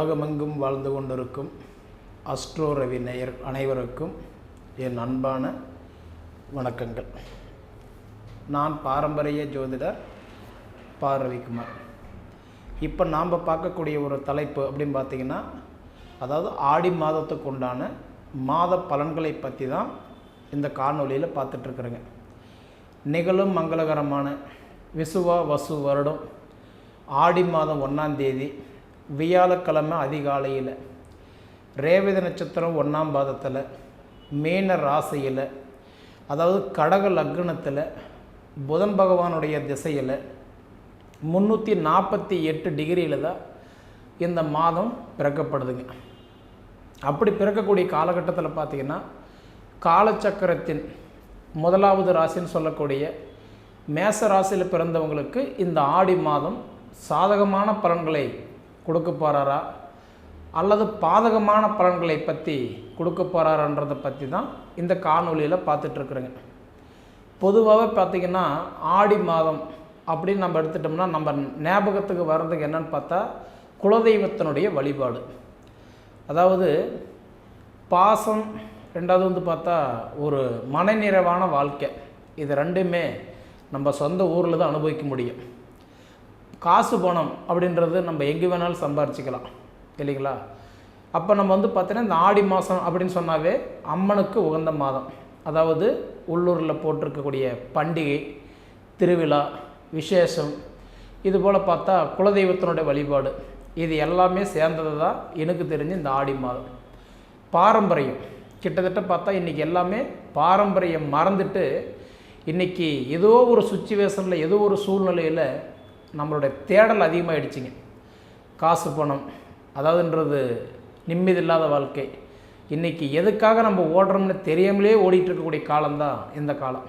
உலகமெங்கும் வாழ்ந்து கொண்டிருக்கும் அஸ்ட்ரோ ரவி நேயர் அனைவருக்கும் என் அன்பான வணக்கங்கள். நான் பாரம்பரிய ஜோதிடர் பா. ரவிக்குமார். இப்போ நாம் பார்க்கக்கூடிய ஒரு தலைப்பு அப்படின்னு பார்த்தீங்கன்னா அதாவது ஆடி மாதத்துக்கு உண்டான மாத பலன்களை பற்றி தான் இந்த காணொலியில் பார்த்துட்ருக்குறேங்க நிகழும் மங்களகரமான விசுவா வசு வருடம் ஆடி மாதம் ஒன்றாம் தேதி வியாழக்கிழமை அதிகாலையில் ரேவத நட்சத்திரம் ஒன்றாம் பாதத்தில் மீன ராசியில் அதாவது கடக லக்னத்தில் புதன் பகவானுடைய திசையில் முந்நூற்றி நாற்பத்தி எட்டு டிகிரியில் தான் இந்த மாதம் பிறக்கப்படுதுங்க. அப்படி பிறக்கக்கூடிய காலகட்டத்தில் பார்த்திங்கன்னா காலச்சக்கரத்தின் முதலாவது ராசின்னு சொல்லக்கூடிய மேச ராசியில் பிறந்தவங்களுக்கு இந்த ஆடி மாதம் சாதகமான பலன்களை கொடுக்க போகிறாரா அல்லது பாதகமான பலன்களை பற்றி கொடுக்க போகிறாரன்றதை பற்றி தான் இந்த காணொலியில் பார்த்துட்ருக்குறேங்க பொதுவாகவே பார்த்திங்கன்னா ஆடி மாதம் அப்படின்னு நம்ம எடுத்துட்டோம்னா நம்ம ஞாபகத்துக்கு வர்றதுக்கு என்னன்னு பார்த்தா குலதெய்வத்தினுடைய வழிபாடு. அதாவது பாசம் ரெண்டாவது வந்து பார்த்தா ஒரு மனநிறைவான வாழ்க்கை. இது ரெண்டுமே நம்ம சொந்த ஊரில் தான் அனுபவிக்க முடியும். காசு பணம் அப்படின்றது நம்ம எங்கே வேணாலும் சம்பாரிச்சிக்கலாம். இல்லைங்களா? அப்போ நம்ம வந்து பார்த்தீங்கன்னா இந்த ஆடி மாதம் அப்படின்னு சொன்னாவே அம்மனுக்கு உகந்த மாதம். அதாவது உள்ளூரில் போட்டிருக்கக்கூடிய பண்டிகை திருவிழா விசேஷம் இது போல் பார்த்தா குலதெய்வத்தினுடைய வழிபாடு. இது எல்லாமே சேர்ந்தது தான் எனக்கு தெரிஞ்சு இந்த ஆடி மாதம். பாரம்பரியம். கிட்டத்தட்ட பார்த்தா இன்றைக்கி எல்லாமே பாரம்பரியம் மறந்துட்டு இன்றைக்கி ஏதோ ஒரு சுச்சுவேஷனில் ஏதோ ஒரு சூழ்நிலையில் நம்மளுடைய தேடல் அதிகமாகிடுச்சிங்க காசு பணம் அதாவதுன்றது நிம்மதி இல்லாத வாழ்க்கை. இன்றைக்கி எதுக்காக நம்ம ஓடுறோம்னு தெரியாமலே ஓடிட்டு இருக்கக்கூடிய காலம்தான் இந்த காலம்.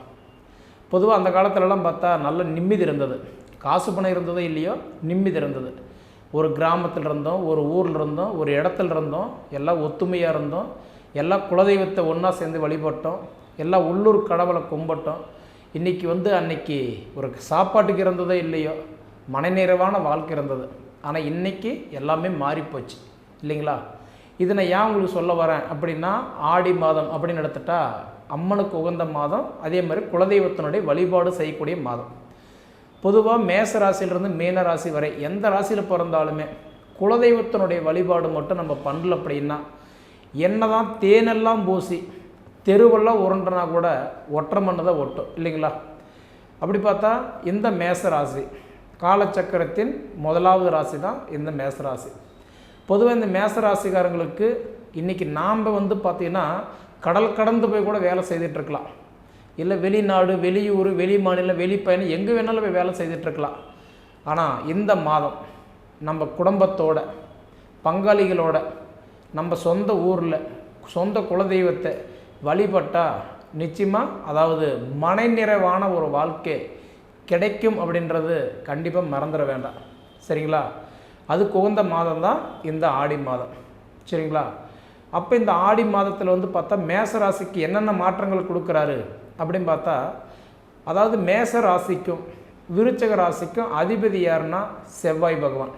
பொதுவாக அந்த காலத்துலலாம் பார்த்தா நல்ல நிம்மதி இருந்தது. காசு பணம் இருந்ததோ இல்லையோ நிம்மதி இருந்தது. ஒரு கிராமத்தில் இருந்தோம் ஒரு ஊரில் இருந்தோம் ஒரு இடத்துல இருந்தோம் எல்லாம் ஒத்துமையாக இருந்தோம் எல்லாம் குலதெய்வத்தை ஒன்றா சேர்ந்து வழிபட்டோம் எல்லாம் உள்ளூர் கடவுளை கும்பிட்டோம். இன்றைக்கி வந்து அன்னைக்கு ஒரு சாப்பாட்டுக்கு இருந்ததோ இல்லையோ மனநிறைவான வாழ்க்கை இருந்தது. ஆனால் இன்றைக்கி எல்லாமே மாறிப்போச்சு. இல்லைங்களா? இதை நான் ஏன் உங்களுக்கு சொல்ல வரேன் அப்படின்னா ஆடி மாதம் அப்படின்னு எடுத்துட்டா அம்மனுக்கு உகந்த மாதம் அதே மாதிரி குலதெய்வத்தினுடைய வழிபாடு செய்யக்கூடிய மாதம். பொதுவாக மேச ராசியிலிருந்து மீன ராசி வரை எந்த ராசியில் பிறந்தாலுமே குலதெய்வத்தினுடைய வழிபாடு மட்டும் நம்ம பண்ணல அப்படின்னா என்ன தான் தேனெல்லாம் பூசி தெருவெல்லாம் உருண்டனா கூட ஒற்றை மண்ணு தான் ஒட்டும். இல்லைங்களா? அப்படி பார்த்தா இந்த மேச ராசி காலச்சக்கரத்தின் முதலாவது ராசி தான் இந்த மேசராசி. பொதுவாக இந்த மேசராசிக்காரங்களுக்கு இன்றைக்கி நாம் வந்து பார்த்திங்கன்னா கடல் கடந்து போய் கூட வேலை செய்துட்ருக்கலாம் இல்லை வெளிநாடு வெளியூர் வெளி மாநிலம் வெளி பயணம் எங்கே வேணாலும் போய் வேலை செய்துட்ருக்கலாம் ஆனால் இந்த மாதம் நம்ம குடும்பத்தோட பங்காளிகளோட நம்ம சொந்த ஊரில் சொந்த குலதெய்வத்தை வழிபட்டால் நிச்சயமாக அதாவது மனநிறைவான ஒரு வாழ்க்கை கிடைக்கும் அப்படின்றது கண்டிப்பாக மறந்துட வேண்டாம். சரிங்களா? அது உகந்த மாதம் தான் இந்த ஆடி மாதம். சரிங்களா? அப்போ இந்த ஆடி மாதத்தில் வந்து பார்த்தா மேச ராசிக்கு என்னென்ன மாற்றங்கள் கொடுக்குறாரு அப்படின்னு பார்த்தா அதாவது மேச ராசிக்கும் விருச்சக ராசிக்கும் அதிபதி யாருன்னா செவ்வாய் பகவான்.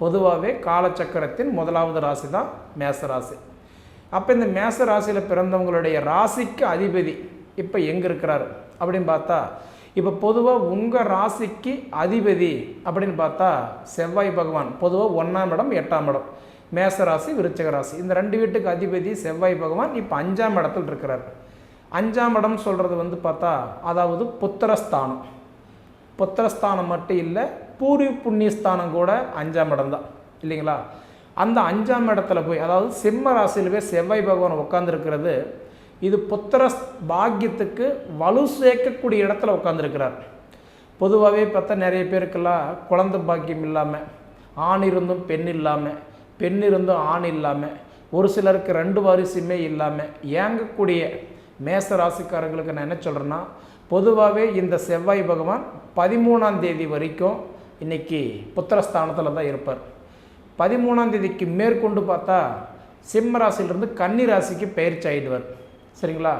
பொதுவாகவே காலச்சக்கரத்தின் முதலாவது ராசி தான் மேச ராசி அப்போ இந்த மேச ராசியில் பிறந்தவங்களுடைய ராசிக்கு அதிபதி இப்போ எங்கே இருக்கிறாரு அப்படின்னு பார்த்தா இப்போ பொதுவாக உங்கள் ராசிக்கு அதிபதி அப்படின்னு பார்த்தா செவ்வாய் பகவான். பொதுவாக ஒன்றாம் இடம் எட்டாம் இடம். மேச ராசி விருச்சக ராசி. இந்த ரெண்டு வீட்டுக்கு அதிபதி செவ்வாய் பகவான். இப்போ அஞ்சாம் இடத்துல இருக்கிறார். அஞ்சாம் இடம் சொல்கிறது வந்து பார்த்தா அதாவது புத்திரஸ்தானம். புத்திரஸ்தானம் மட்டும் இல்லை பூர்வ புண்ணியஸ்தானம் கூட அஞ்சாம் இடம் தான். இல்லைங்களா? அந்த அஞ்சாம் இடத்துல போய் அதாவது சிம்ம ராசியில் போய் செவ்வாய் பகவான் உட்காந்துருக்கிறது இது புத்திர பாக்கியத்துக்கு வலு சேர்க்கக்கூடிய இடத்துல உட்காந்துருக்கிறார் பொதுவாகவே பார்த்தா நிறைய பேருக்கெல்லாம் குழந்தை பாக்கியம் இல்லாமல் ஆண் இருந்தும் பெண் இல்லாமல் பெண் இருந்தும் ஆண் இல்லாமல் ஒரு சிலருக்கு ரெண்டு வாரிசுமே இல்லாமல் ஏங்கக்கூடிய மேச ராசிக்காரங்களுக்கு நான் என்ன சொல்கிறேன்னா பொதுவாகவே இந்த செவ்வாய் பகவான் பதிமூணாம் தேதி வரைக்கும் இன்றைக்கி புத்திரஸ்தானத்தில் தான் இருப்பார். பதிமூணாம் தேதிக்கு மேற்கொண்டு பார்த்தா சிம்ம ராசியிலிருந்து கன்னி ராசிக்கு பயிற்சி ஆகிடுவார் சரிங்களா?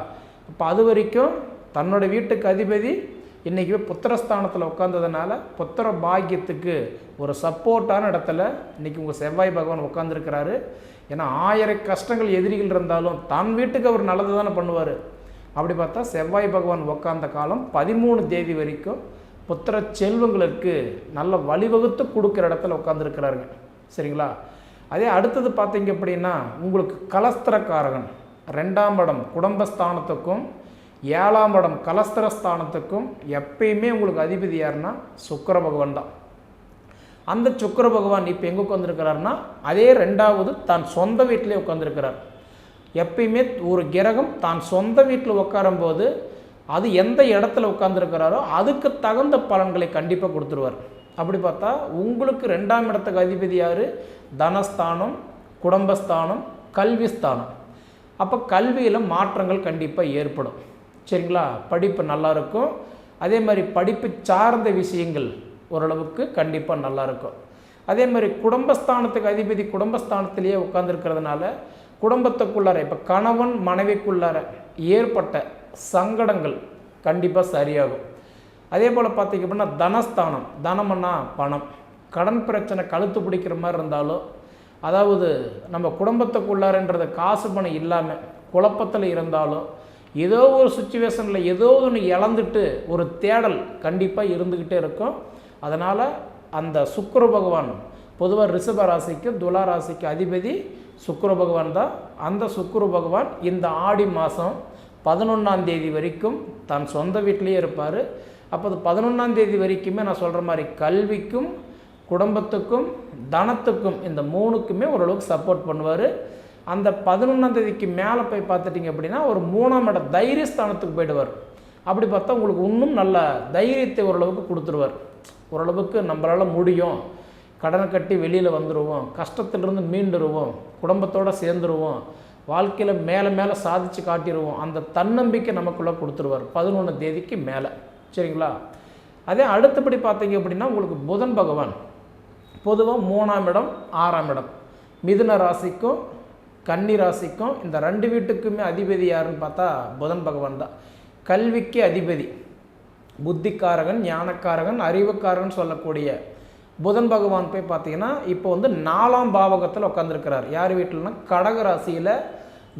இப்போ அது வரைக்கும் தன்னோட வீட்டுக்கு அதிபதி இன்றைக்கி புத்திரஸ்தானத்தில் உட்காந்ததுனால புத்திர பாக்கியத்துக்கு ஒரு சப்போர்ட்டான இடத்துல இன்றைக்கி உங்கள் செவ்வாய் பகவான் உட்காந்துருக்கிறாரு ஏன்னா ஆயிரம் கஷ்டங்கள் எதிரிகள் இருந்தாலும் தன் வீட்டுக்கு அவர் நல்லது தானே பண்ணுவார். அப்படி பார்த்தா செவ்வாய் பகவான் உட்காந்த காலம் பதிமூணு தேதி வரைக்கும் புத்திர செல்வங்களுக்கு நல்ல வழிவகுத்து கொடுக்குற இடத்துல உட்காந்துருக்கிறாருங்க சரிங்களா? அதே அடுத்தது பார்த்தீங்க அப்படின்னா உங்களுக்கு கலஸ்திரக்காரகன். ரெண்டாம் இடம் குடும்பஸ்தானத்துக்கும் ஏழாம் இடம் கலஸ்திரஸ்தானத்துக்கும் எப்பயுமே உங்களுக்கு அதிபதி யாருன்னா சுக்கர பகவான் தான். அந்த சுக்கர பகவான் இப்போ எங்கே உட்காந்துருக்கிறாருன்னா அதே ரெண்டாவது தான் சொந்த வீட்டிலே உட்காந்துருக்கிறார் எப்பயுமே ஒரு கிரகம் தான் சொந்த வீட்டில் உட்காரும்போது அது எந்த இடத்துல உட்காந்துருக்கிறாரோ அதுக்கு தகுந்த பலன்களை கண்டிப்பாக கொடுத்துருவார். அப்படி பார்த்தா உங்களுக்கு ரெண்டாம் இடத்துக்கு அதிபதி யார்? தனஸ்தானம் குடும்பஸ்தானம் கல்விஸ்தானம். அப்போ கல்வியில் மாற்றங்கள் கண்டிப்பாக ஏற்படும். சரிங்களா? படிப்பு நல்லா இருக்கும். அதே மாதிரி படிப்பு சார்ந்த விஷயங்கள் ஓரளவுக்கு கண்டிப்பாக நல்லா இருக்கும். அதே மாதிரி குடும்பஸ்தானத்துக்கு அதிபதி குடும்பஸ்தானத்திலேயே உட்காந்துருக்கிறதுனால குடும்பத்துக்குள்ளார இப்போ கணவன் மனைவிக்குள்ளார ஏற்பட்ட சங்கடங்கள் கண்டிப்பாக சரியாகும். அதே போல் பார்த்திங்க அப்படின்னா தனஸ்தானம். தனம்னா பணம். கடன் பிரச்சனை கழுத்து பிடிக்கிற மாதிரி இருந்தாலும் அதாவது நம்ம குடும்பத்துக்குள்ளாரன்றது காசு பணம் இல்லாமல் குழப்பத்தில் இருந்தாலும் ஏதோ ஒரு சுச்சுவேஷனில் ஏதோ ஒன்று இழந்துட்டு ஒரு தேடல் கண்டிப்பாக இருந்துக்கிட்டே இருக்கும். அதனால் அந்த சுக்கர பகவான் பொதுவாக ரிஷப ராசிக்கு துலா ராசிக்கு அதிபதி சுக்கர பகவான் தான். அந்த சுக்கர பகவான் இந்த ஆடி மாதம் பதினொன்றாம் தேதி வரைக்கும் தன் சொந்த வீட்டிலேயே இருப்பார். அப்போ அது பதினொன்றாம் தேதி வரைக்குமே நான் சொல்கிற மாதிரி கல்விக்கும் குடும்பத்துக்கும் தனத்துக்கும் இந்த மூணுக்குமே ஓரளவுக்கு சப்போர்ட் பண்ணுவார். அந்த பதினொன்றாம் தேதிக்கு மேலே போய் பார்த்துட்டிங்க அப்படின்னா ஒரு மூணாம் இட தைரியஸ்தானத்துக்கு போயிடுவார். அப்படி பார்த்தா உங்களுக்கு இன்னும் நல்ல தைரியத்தை ஓரளவுக்கு கொடுத்துருவார். ஓரளவுக்கு நம்மளால் முடியும். கடனை கட்டி வெளியில் வந்துடுவோம் கஷ்டத்திலிருந்து மீண்டுருவோம். குடும்பத்தோடு சேர்ந்துருவோம். வாழ்க்கையில் மேலே மேலே சாதித்து காட்டிடுவோம் அந்த தன்னம்பிக்கை நமக்குள்ளே கொடுத்துருவார் பதினொன்று தேதிக்கு மேலே. சரிங்களா? அதே அடுத்தபடி பார்த்தீங்க அப்படின்னா உங்களுக்கு புதன் பகவான். பொதுவாக மூணாம் இடம் ஆறாம் இடம். மிதுன ராசிக்கும் கன்னி ராசிக்கும் இந்த ரெண்டு வீட்டுக்குமே அதிபதி யாருன்னு பார்த்தா புதன் பகவான் தான். கல்விக்கு அதிபதி. புத்திக்காரகன் ஞானக்காரகன் அறிவுக்காரகன் சொல்லக்கூடிய புதன் பகவான் போய் பார்த்தீங்கன்னா இப்போ வந்து நாலாம் பாவகத்தில் உட்காந்துருக்கிறார் யார் வீட்டில்னா கடக ராசியில்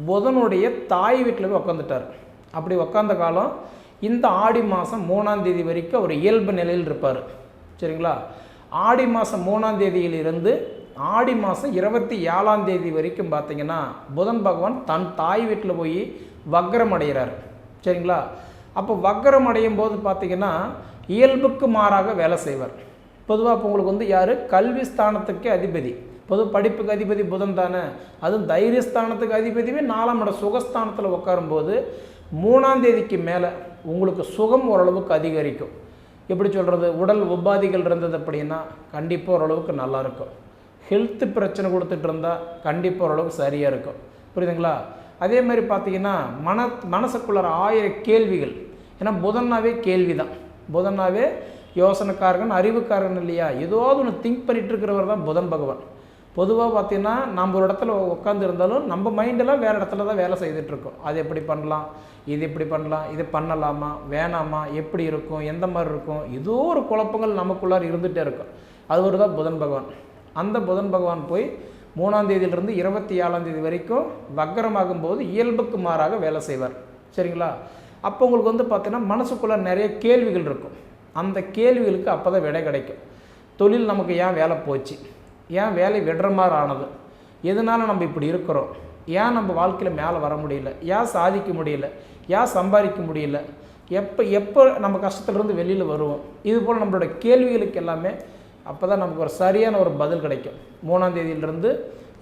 புதனுடைய தாய் வீட்டில் போய் உட்காந்துட்டார் அப்படி உட்காந்த காலம் இந்த ஆடி மாதம் மூணாம் தேதி வரைக்கும் அவர் இயல்பு நிலையில் இருப்பார். சரிங்களா? ஆடி மாதம் மூணாம் தேதியிலிருந்து ஆடி மாதம் இருபத்தி ஏழாம் தேதி வரைக்கும் பார்த்தீங்கன்னா புதன் பகவான் தன் தாய் வீட்டில் போய் வக்ரம் அடைகிறார். சரிங்களா? அப்போ வக்ரம் அடையும் போது பார்த்தீங்கன்னா இயல்புக்கு மாறாக வேலை செய்வார். பொதுவாக இப்போ உங்களுக்கு வந்து யார்? கல்வி ஸ்தானத்துக்கு அதிபதி. பொது படிப்புக்கு அதிபதி புதன் தானே. அதுவும் தைரியஸ்தானத்துக்கு அதிபதியுமே நாலாம் இடம் சுகஸ்தானத்தில் உட்காரும்போது மூணாம் தேதிக்கு மேலே உங்களுக்கு சுகம் ஓரளவுக்கு அதிகரிக்கும். எப்படி சொல்கிறது உடல் உபாதிகள் இருந்தது அப்படின்னா கண்டிப்பாக ஓரளவுக்கு நல்லாயிருக்கும் ஹெல்த்து பிரச்சனை கொடுத்துட்டு இருந்தால் கண்டிப்பாக ஓரளவுக்கு சரியாக இருக்கும். புரியுதுங்களா? அதே மாதிரி பார்த்தீங்கன்னா மன மனசுக்குள்ளார ஆயிரம் கேள்விகள். ஏன்னா புதன்னாவே கேள்வி தான் புதன்னாவே யோசனைக்காரகன் அறிவுக்காரகன் இல்லையா? ஏதாவது ஒன்று திங்க் பண்ணிகிட்டு இருக்கிறவர் தான் புதன் பகவான். பொதுவாக பார்த்தீங்கன்னா நம்ம ஒரு இடத்துல உட்காந்து இருந்தாலும் நம்ம மைண்டெல்லாம் வேறு இடத்துல தான் வேலை செய்துட்ருக்கோம் அது எப்படி பண்ணலாம்? இது எப்படி பண்ணலாம்? இது பண்ணலாமா? வேணாமா? எப்படி இருக்கும்? எந்த மாதிரி இருக்கும்? ஏதோ ஒரு குழப்பங்கள் நமக்குள்ளார் இருந்துகிட்டே இருக்கும். அது ஒரு தான் புதன் பகவான். அந்த புதன் பகவான் போய் மூணாம் தேதியிலிருந்து இருபத்தி ஏழாம் தேதி வரைக்கும் வக்கரமாகும் போது இயல்புக்கு மாறாக வேலை செய்வார். சரிங்களா? அப்போ உங்களுக்கு வந்து பார்த்திங்கன்னா மனசுக்குள்ளே நிறைய கேள்விகள் இருக்கும். அந்த கேள்விகளுக்கு அப்போ தான் விடை கிடைக்கும். தொழில் நமக்கு ஏன் வேலை போச்சு? ஏன் வேலை விடுற மாதிரி ஆனது எதனால் நம்ம இப்படி இருக்கிறோம்? ஏன் நம்ம வாழ்க்கையில் மேலே வர முடியல? ஏன் சாதிக்க முடியல? ஏன் சம்பாதிக்க முடியல? எப்போ எப்போ நம்ம கஷ்டத்துலேருந்து வெளியில் வருவோம்? இது போல் நம்மளோட கேள்விகளுக்கு எல்லாமே அப்போ தான் நமக்கு ஒரு சரியான ஒரு பதில் கிடைக்கும். மூணாம் தேதியிலிருந்து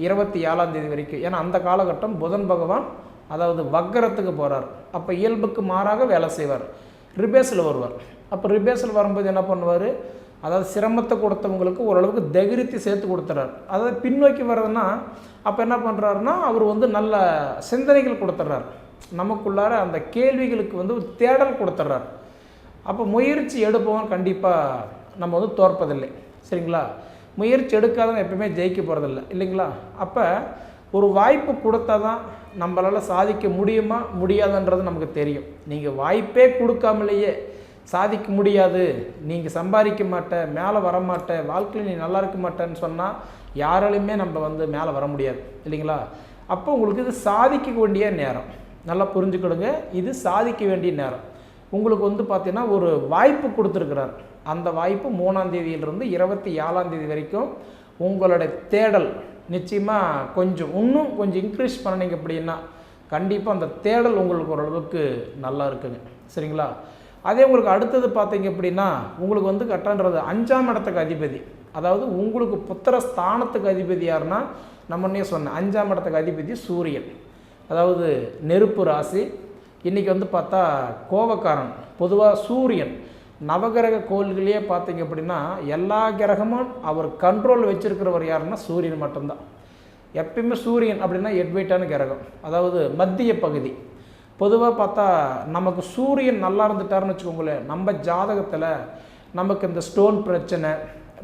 இருபத்தி ஏழாம் தேதி வரைக்கும். ஏன்னா அந்த காலகட்டம் புதன் பகவான் அதாவது வக்கரத்துக்கு போகிறார் அப்போ இயல்புக்கு மாறாக வேலை செய்வார். ரிபேஸில் வருவார். அப்போ ரிபேஸில் வரும்போது என்ன பண்ணுவார்? அதாவது சிரமத்தை கொடுத்தவங்களுக்கு ஓரளவுக்கு தைரியத்தை சேர்த்து கொடுத்துறாரு. அதாவது பின்னோக்கி வர்றதுன்னா அப்போ என்ன பண்ணுறாருன்னா அவர் வந்து நல்ல சிந்தனைகள் கொடுத்துட்றாரு நமக்குள்ளார அந்த கேள்விகளுக்கு வந்து ஒரு தேடல் கொடுத்துட்றாரு அப்போ முயற்சி எடுப்பவன் கண்டிப்பாக நம்ம வந்து தோற்பதில்லை. சரிங்களா? முயற்சி எடுக்காதவன் எப்பவுமே ஜெயிக்க போகிறதில்ல இல்லைங்களா? அப்போ ஒரு வாய்ப்பு கொடுத்தா தான் நம்மளால் சாதிக்க முடியுமா? முடியாதுன்றது நமக்கு தெரியும். நீங்கள் வாய்ப்பே கொடுக்காமலேயே சாதிக்க முடியாது. நீங்கள் சம்பாதிக்க மாட்ட மேலே வர மாட்ட வாழ்க்கையில் நீ நல்லா இருக்க மாட்டேன்னு சொன்னால் யாராலையுமே நம்ம வந்து மேலே வர முடியாது. இல்லைங்களா? அப்போ உங்களுக்கு இது சாதிக்க வேண்டிய நேரம். நல்லா புரிஞ்சுக்கிடுங்க. இது சாதிக்க வேண்டிய நேரம். உங்களுக்கு வந்து பார்த்தீங்கன்னா ஒரு வாய்ப்பு கொடுத்துருக்கிறார். அந்த வாய்ப்பு மூணாம் தேதியிலிருந்து இருபத்தி ஏழாம் தேதி வரைக்கும் உங்களுடைய தேடல் நிச்சயமாக கொஞ்சம் இன்னும் கொஞ்சம் இன்க்ரீஸ் பண்ணிங்க அப்படின்னா கண்டிப்பாக அந்த தேடல் உங்களுக்கு ஓரளவுக்கு நல்லா இருக்குங்க. சரிங்களா? அதே உங்களுக்கு அடுத்தது பார்த்தீங்க அப்படின்னா உங்களுக்கு வந்து கட்டன்றது அஞ்சாம் இடத்துக்கு அதிபதி. அதாவது உங்களுக்கு புத்திர ஸ்தானத்துக்கு அதிபதி யாருன்னா நம்மன்னே சொன்னேன் அஞ்சாம் இடத்துக்கு அதிபதி சூரியன். அதாவது நெருப்பு ராசி. இன்றைக்கி வந்து பார்த்தா கோபக்காரன் பொதுவாக சூரியன். நவகிரக கோள்களையே பார்த்தீங்க அப்படின்னா எல்லா கிரகமும் அவர் கண்ட்ரோல் வச்சுருக்கிறவர் யாருன்னா சூரியன் மட்டும்தான். எப்பயுமே சூரியன் அப்படின்னா எட்வைட்டான கிரகம். அதாவது மத்திய பகுதி. பொதுவாக பார்த்தா நமக்கு சூரியன் நல்லா இருந்துட்டாருன்னு வச்சுக்கோங்களேன். நம்ம ஜாதகத்தில் நமக்கு இந்த ஸ்டோன் பிரச்சனை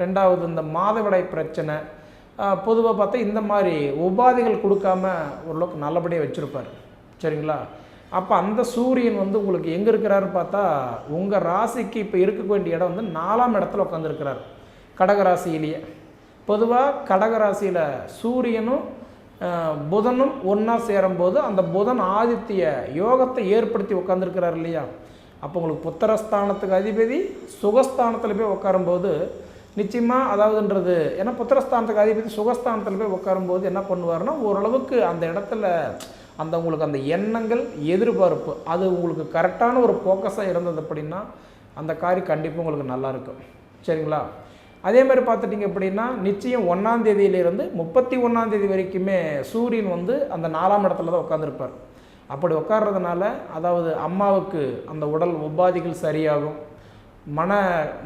ரெண்டாவது இந்த மாதவிடாய் பிரச்சனை பொதுவாக பார்த்தா இந்த மாதிரி உபாதைகள் கொடுக்காம ஓரளவுக்கு நல்லபடியாக வச்சுருப்பார். சரிங்களா? அப்போ அந்த சூரியன் வந்து உங்களுக்கு எங்கே இருக்கிறாரு பார்த்தா உங்கள் ராசிக்கு இப்போ இருக்க வேண்டிய இடம் வந்து நாலாம் இடத்துல உட்காந்துருக்கிறார் கடகராசியிலேயே. பொதுவாக கடகராசியில் சூரியனும் புதனும் ஒன்றா சேரும்போது அந்த புதன் ஆதித்ய யோகத்தை ஏற்படுத்தி உட்காந்துருக்கிறார் இல்லையா? அப்போ உங்களுக்கு புத்திரஸ்தானத்துக்கு அதிபதி சுகஸ்தானத்தில் போய் உட்காரும்போது நிச்சயமாக அதாவதுன்றது ஏன்னா புத்திரஸ்தானத்துக்கு அதிபதி சுகஸ்தானத்தில் போய் உட்காரும்போது என்ன பண்ணுவாருன்னா ஓரளவுக்கு அந்த இடத்துல அந்த உங்களுக்கு அந்த எண்ணங்கள் எதிர்பார்ப்பு அது உங்களுக்கு கரெக்டான ஒரு ஃபோக்கஸாக இருந்தது அப்படின்னா அந்த காரியம் கண்டிப்பாக உங்களுக்கு நல்லாயிருக்கும் சரிங்களா? அதே மாதிரி பார்த்துட்டிங்க அப்படின்னா நிச்சயம் ஒன்றாந்தேதியிலேருந்து முப்பத்தி ஒன்றாம் தேதி வரைக்குமே சூரியன் வந்து அந்த நாலாம் இடத்துல தான் உட்காந்துருப்பார் அப்படி உட்கார்றதுனால அதாவது அம்மாவுக்கு அந்த உடல் உபாதிகள் சரியாகும். மன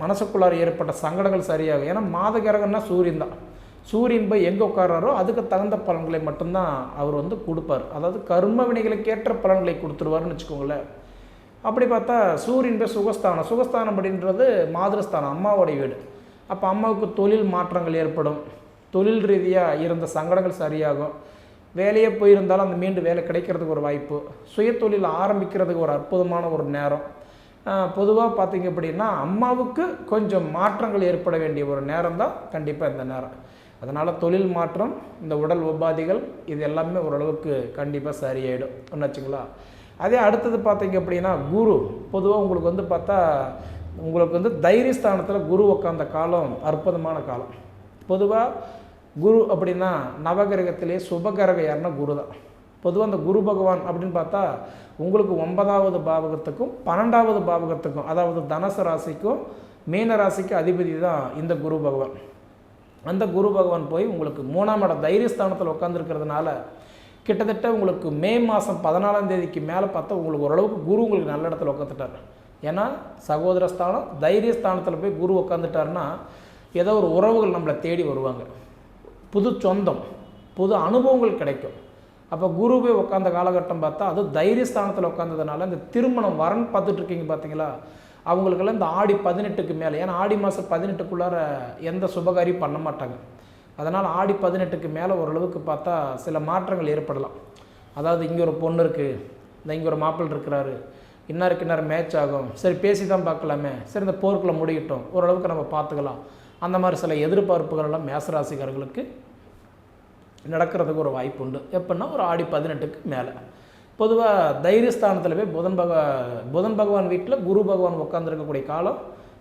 மனசுக்குள்ளார ஏற்பட்ட சங்கடங்கள் சரியாகும். ஏன்னா மாதகிரகம்னா சூரியன் தான். சூரியன் போய் எங்கே உட்கார்றாரோ அதுக்கு தகுந்த பலன்களை மட்டும்தான் அவர் வந்து கொடுப்பார். அதாவது கர்ம வினைகளுக்கு ஏற்ற பலன்களை கொடுத்துருவாருன்னு வச்சுக்கோங்களேன். அப்படி பார்த்தா சூரியன் போய் சுகஸ்தானம். சுகஸ்தானம் அப்படின்றது மாதிரஸ்தானம் அம்மாவோடைய வீடு. அப்போ அம்மாவுக்கு தொழில் மாற்றங்கள் ஏற்படும். தொழில் ரீதியாக இருந்த சங்கடங்கள் சரியாகும். வேலையே போயிருந்தாலும் அந்த மீண்டும் வேலை கிடைக்கிறதுக்கு ஒரு வாய்ப்பு. சுய தொழில் ஆரம்பிக்கிறதுக்கு ஒரு அற்புதமான ஒரு நேரம். பொதுவாக பார்த்தீங்க அப்படின்னா அம்மாவுக்கு கொஞ்சம் மாற்றங்கள் ஏற்பட வேண்டிய ஒரு நேரம் தான் கண்டிப்பாக இந்த நேரம். அதனால் தொழில் மாற்றம் இந்த உடல் உபாதைகள் இது எல்லாமே ஓரளவுக்கு கண்டிப்பாக சரியாயிடும். ஒன்று வச்சுங்களா அதே அடுத்தது பார்த்தீங்க அப்படின்னா குரு. பொதுவாக உங்களுக்கு வந்து பார்த்தா உங்களுக்கு வந்து தைரியஸ்தானத்தில் குரு உட்காந்த காலம் அற்புதமான காலம். பொதுவாக குரு அப்படின்னா நவகிரகத்திலே சுபகிரக யாருன்னா குரு தான் பொதுவாக அந்த குரு பகவான் அப்படின்னு பார்த்தா உங்களுக்கு ஒன்பதாவது பாவகத்துக்கும் பன்னெண்டாவது பாவகத்துக்கும் அதாவது தனுசு ராசிக்கும் மீன ராசிக்கும் அதிபதி தான் இந்த குரு பகவான். அந்த குரு பகவான் போய் உங்களுக்கு மூணாம் இடம் தைரியஸ்தானத்தில் உட்காந்துருக்கிறதுனால கிட்டத்தட்ட உங்களுக்கு மே மாதம் பதினாலாம் தேதிக்கு மேலே பார்த்தா உங்களுக்கு ஓரளவுக்கு குரு உங்களுக்கு நல்ல இடத்துல உட்காந்துட்டார் ஏன்னா சகோதரஸ்தானம் தைரியஸ்தானத்தில் போய் குரு உட்காந்துட்டாருன்னா ஏதோ ஒரு உறவுகள் நம்மளை தேடி வருவாங்க. புது சொந்தம் புது அனுபவங்கள் கிடைக்கும். அப்போ குரு போய் உட்காந்த காலகட்டம் பார்த்தா அது தைரியஸ்தானத்தில் உட்காந்ததுனால இந்த திருமணம் வரன் பார்த்துட்டு இருக்கீங்க பார்த்தீங்களா? அவங்களுக்கெல்லாம் இந்த ஆடி பதினெட்டுக்கு மேலே ஏன்னா ஆடி மாதம் பதினெட்டுக்குள்ளார எந்த சுபகாரியும் பண்ண மாட்டாங்க. அதனால் ஆடி பதினெட்டுக்கு மேலே ஓரளவுக்கு பார்த்தா சில மாற்றங்கள் ஏற்படலாம். அதாவது இங்கே ஒரு பொண்ணு இருக்குது இந்த இங்கே ஒரு மாப்பிள்ளை இருக்கிறாரு இன்னாருக்கு இன்னார் மேட்ச் ஆகும். சரி பேசி தான் பார்க்கலாமே. சரி இந்த போர்க்கில் முடியட்டும். ஓரளவுக்கு நம்ம பார்த்துக்கலாம். அந்த மாதிரி சில எதிர்பார்ப்புகள் எல்லாம் மேசராசிக்காரர்களுக்கு நடக்கிறதுக்கு ஒரு வாய்ப்பு உண்டு. எப்படின்னா ஒரு ஆடி பதினெட்டுக்கு மேலே. பொதுவாக தைரியஸ்தானத்தில் போய் புதன் பக புதன் பகவான் வீட்டில் குரு பகவான் உட்காந்துருக்கக்கூடிய காலம்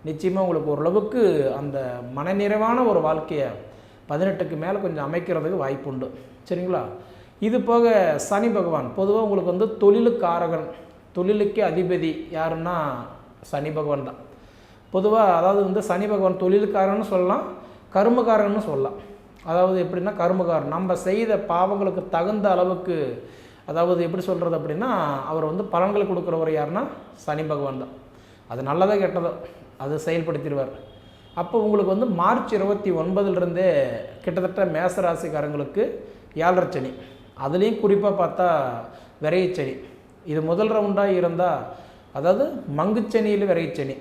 நிச்சயமாக உங்களுக்கு ஓரளவுக்கு அந்த மனநிறைவான ஒரு வாழ்க்கையை பதினெட்டுக்கு மேலே கொஞ்சம் அமைக்கிறதுக்கு வாய்ப்பு உண்டு. சரிங்களா? இது போக சனி பகவான். பொதுவாக உங்களுக்கு வந்து தொழிலுக்காரகன் தொழிலுக்கே அதிபதி யாருன்னா சனி பகவான் தான். பொதுவாக அதாவது வந்து சனி பகவான் தொழிலுக்காரன்னு சொல்லலாம் கருமக்காரன்னு சொல்லலாம். அதாவது எப்படின்னா கருமக்காரன் நம்ம செய்த பாவங்களுக்கு தகுந்த அளவுக்கு அதாவது எப்படி சொல்கிறது அப்படின்னா அவர் வந்து பலன்களை கொடுக்குறவர் யாருன்னா சனி பகவான் தான். அது நல்லதோ கெட்டதோ அது செயல்படுத்திடுவார். அப்போ உங்களுக்கு வந்து மார்ச் இருபத்தி ஒன்பதுலேருந்தே கிட்டத்தட்ட மேச ராசிக்காரங்களுக்கு ஏழரை சனி. அதுலேயும் குறிப்பாக பார்த்தா விரையச்சனி இது முதல் ரவுண்டாக இருந்தால் அதாவது மங்குச்சனியில் சனி.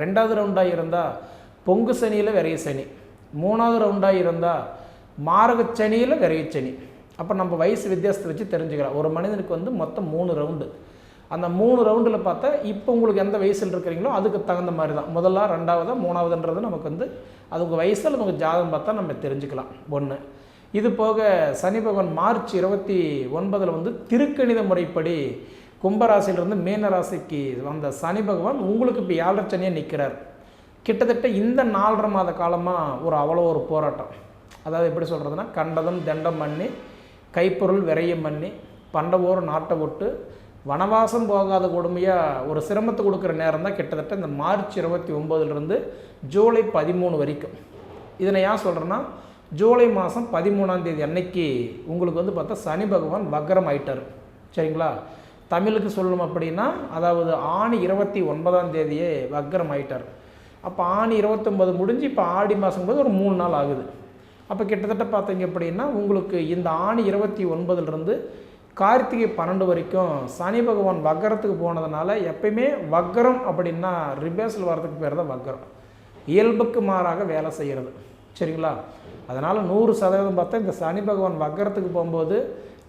ரெண்டாவது ரவுண்டாக இருந்தால் பொங்கு சனியில் விரைய சனி. மூணாவது ரவுண்டாக இருந்தால் மாரகச்சனியில் சனி. அப்போ நம்ம வயசு வித்தியாசத்தை வச்சு தெரிஞ்சுக்கலாம். ஒரு மனிதனுக்கு வந்து மொத்தம் மூணு ரவுண்டு. அந்த மூணு ரவுண்டில் பார்த்தா இப்போ உங்களுக்கு எந்த வயசில் இருக்கிறீங்களோ அதுக்கு தகுந்த மாதிரி தான் முதல்ல ரெண்டாவது மூணாவதுன்றது நமக்கு வந்து அது உங்கள் வயசில் நமக்கு ஜாதகம் பார்த்தா நம்ம தெரிஞ்சுக்கலாம். ஒன்று இது போக சனி பகவான் மார்ச் இருபத்தி ஒன்பதில் வந்து திருக்கணித முறைப்படி கும்பராசிலிருந்து மீன ராசிக்கு வந்த சனி பகவான் உங்களுக்கு இப்போ ஏழரை சனியாக நிற்கிறார் கிட்டத்தட்ட இந்த நாலரை மாத காலமாக ஒரு அவ்வளோ ஒரு போராட்டம். அதாவது எப்படி சொல்கிறதுனா கண்டதும் தண்டம் பண்ணி கைப்பொருள் விரையும் பண்ணி பண்டவோர் நாட்டை விட்டு வனவாசம் போகாத கொடுமையாக ஒரு சிரமத்தை கொடுக்குற நேரம் தான் கிட்டத்தட்ட இந்த மார்ச் இருபத்தி ஒம்போதுலேருந்து ஜூலை பதிமூணு வரைக்கும். இதனை ஏன் சொல்கிறேன்னா ஜூலை மாதம் பதிமூணாந்தேதி அன்னைக்கு உங்களுக்கு வந்து பார்த்தா சனி பகவான் வக்ரம் ஆயிட்டார். சரிங்களா? தமிழுக்கு சொல்லணும் அப்படின்னா அதாவது ஆணி இருபத்தி ஒன்பதாம் தேதியே வக்ரம் ஆயிட்டார். அப்போ ஆணி இருபத்தொம்பது முடிஞ்சு இப்போ ஆடி மாதம் போது ஒரு மூணு நாள் ஆகுது. அப்போ கிட்டத்தட்ட பார்த்தீங்க அப்படின்னா உங்களுக்கு இந்த ஆணி இருபத்தி ஒன்பதுலேருந்து கார்த்திகை பன்னெண்டு வரைக்கும் சனி பகவான் வக்கரத்துக்கு போனதுனால எப்பயுமே வக்கரம் அப்படின்னா ரிபேர்ஸில் வர்றதுக்கு பேர் தான் வக்கரம். இயல்புக்கு மாறாக வேலை செய்கிறது சரிங்களா? அதனால் நூறு சதவீதம் பார்த்தா இந்த சனி பகவான் வக்கரத்துக்கு போகும்போது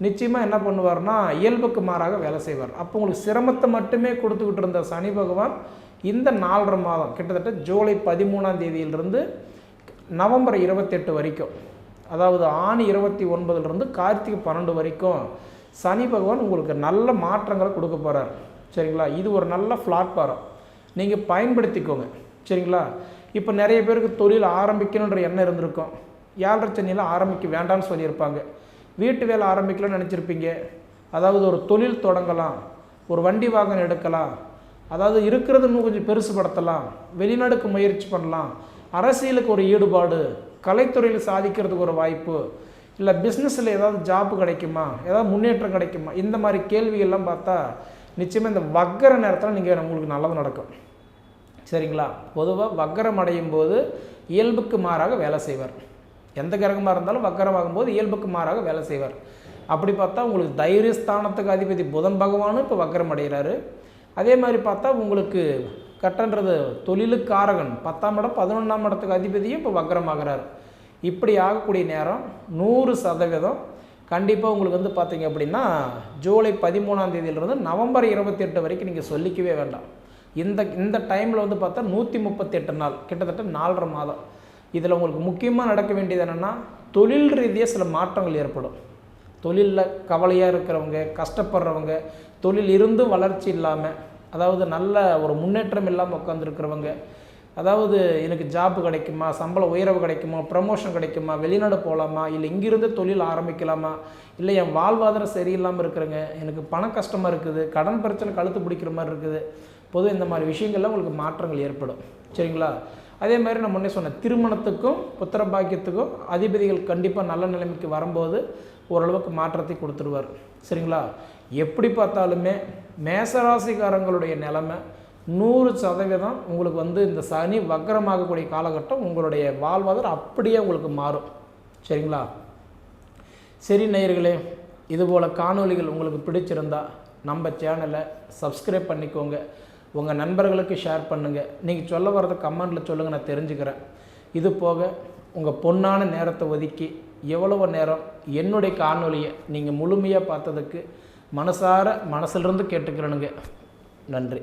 நிச்சயமாக என்ன பண்ணுவார்னா இயல்புக்கு மாறாக வேலை செய்வார். அப்போ உங்களுக்கு சிரமத்தை மட்டுமே கொடுத்துக்கிட்டு இருந்த சனி பகவான் இந்த நாலரை மாதம் கிட்டத்தட்ட ஜூலை பதிமூணாம் தேதியிலிருந்து நவம்பர் இருபத்தெட்டு வரைக்கும் அதாவது ஆணி இருபத்தி ஒன்பதுலேருந்து கார்த்திகை பன்னெண்டு வரைக்கும் சனி பகவான் உங்களுக்கு நல்ல மாற்றங்களை கொடுக்க போகிறார் சரிங்களா? இது ஒரு நல்ல பிளாட்ஃபாரம் நீங்கள் பயன்படுத்திக்கோங்க. சரிங்களா? இப்போ நிறைய பேருக்கு தொழில் ஆரம்பிக்கணுன்ற எண்ணம் இருந்திருக்கும். ஏழரை சனியில் ஆரம்பிக்க வேண்டாம்னு சொல்லியிருப்பாங்க. வீட்டு வேலை ஆரம்பிக்கலாம்னு நினச்சிருப்பீங்க. அதாவது ஒரு தொழில் தொடங்கலாம் ஒரு வண்டி வாகனம் எடுக்கலாம் அதாவது இருக்கிறது இன்னும் கொஞ்சம் பெருசுபடுத்தலாம் வெளிநாடுக்கு முயற்சி பண்ணலாம் அரசியலுக்கு ஒரு ஈடுபாடு கலைத்துறையில் சாதிக்கிறதுக்கு ஒரு வாய்ப்பு இல்லை பிஸ்னஸில் ஏதாவது ஜாப் கிடைக்குமா ஏதாவது முன்னேற்றம் கிடைக்குமா இந்த மாதிரி கேள்விகள்லாம் பார்த்தா நிச்சயமாக இந்த வக்கர நேரத்தில் நீங்கள் உங்களுக்கு நல்லது நடக்கும். சரிங்களா? பொதுவாக வக்கரம் அடையும் போது இயல்புக்கு மாறாக வேலை செய்வார். எந்த கிரகமாக இருந்தாலும் வக்கரமாகும் போது இயல்புக்கு மாறாக வேலை செய்வார். அப்படி பார்த்தா உங்களுக்கு தைரியஸ்தானத்துக்கு அதிபதி புதன் பகவானும் இப்போ வக்கரம் அடைகிறாரு. அதே மாதிரி பார்த்தா உங்களுக்கு கட்டன்றது தொழிலுக்காரகன் பத்தாம் இடம் பதினொன்றாம் இடத்துக்கு அதிபதியும் இப்போ வக்கரமாகிறார். இப்படி ஆகக்கூடிய நேரம் நூறு சதவீதம். கண்டிப்பாக உங்களுக்கு வந்து பார்த்தீங்க அப்படின்னா ஜூலை பதிமூணாம் தேதியிலிருந்து நவம்பர் இருபத்தெட்டு வரைக்கும் நீங்கள் சொல்லிக்கவே வேண்டாம். இந்த இந்த டைமில் வந்து பார்த்தா நூற்றி முப்பத்தெட்டு நாள் கிட்டத்தட்ட நாலரை மாதம். இதில் உங்களுக்கு முக்கியமாக நடக்க வேண்டியது என்னென்னா தொழில் ரீதியாக சில மாற்றங்கள் ஏற்படும். தொழிலில் கவலையாக இருக்கிறவங்க கஷ்டப்படுறவங்க தொழில் இருந்தும் வளர்ச்சி இல்லாமல் அதாவது நல்ல ஒரு முன்னேற்றம் இல்லாமல் உட்காந்துருக்கிறவங்க அதாவது எனக்கு ஜாப் கிடைக்குமா சம்பள உயர்வு கிடைக்குமா ப்ரமோஷன் கிடைக்குமா வெளிநாடு போகலாமா இல்லை இங்கிருந்து தொழில் ஆரம்பிக்கலாமா இல்லை என் வாழ்வாதாரம் சரியில்லாமல் இருக்கிறேங்க எனக்கு பண கஷ்டமாக இருக்குது கடன் பிரச்சனை கழுத்து பிடிக்கிற மாதிரி இருக்குது பொதுவாக இந்த மாதிரி விஷயங்கள்லாம் உங்களுக்கு மாற்றங்கள் ஏற்படும். சரிங்களா? அதே மாதிரி நான் முன்னே சொன்னேன் திருமணத்துக்கும் புத்திர பாக்கியத்துக்கும் அதிபதிகள் கண்டிப்பாக நல்ல நிலைமைக்கு வரும்போது ஓரளவுக்கு மாற்றத்தை கொடுத்துருவார் சரிங்களா? எப்படி பார்த்தாலுமே மேசராசிக்காரங்களுடைய நிலைமை நூறு சதவீதம் உங்களுக்கு வந்து இந்த சனி வக்கரமாகக்கூடிய காலகட்டம் உங்களுடைய வாழ்வாதாரம் அப்படியே உங்களுக்கு மாறும். சரிங்களா? சரி நேயர்களே இதுபோல் காணொளிகள் உங்களுக்கு பிடிச்சிருந்தா நம்ம சேனலை சப்ஸ்கிரைப் பண்ணிக்கோங்க. உங்கள் நண்பர்களுக்கு ஷேர் பண்ணுங்கள் நீங்கள் சொல்ல வரத கமெண்டில் சொல்லுங்கள் நான் தெரிஞ்சுக்கிறேன். இது போக உங்கள் பொன்னான நேரத்தை ஒதுக்கி எவ்வளவு நேரம் என்னுடைய காணொலியை நீங்கள் முழுமையாக பார்த்ததுக்கு மனசார மனசிலிருந்து கேட்டுக்கிறேனுங்க. நன்றி.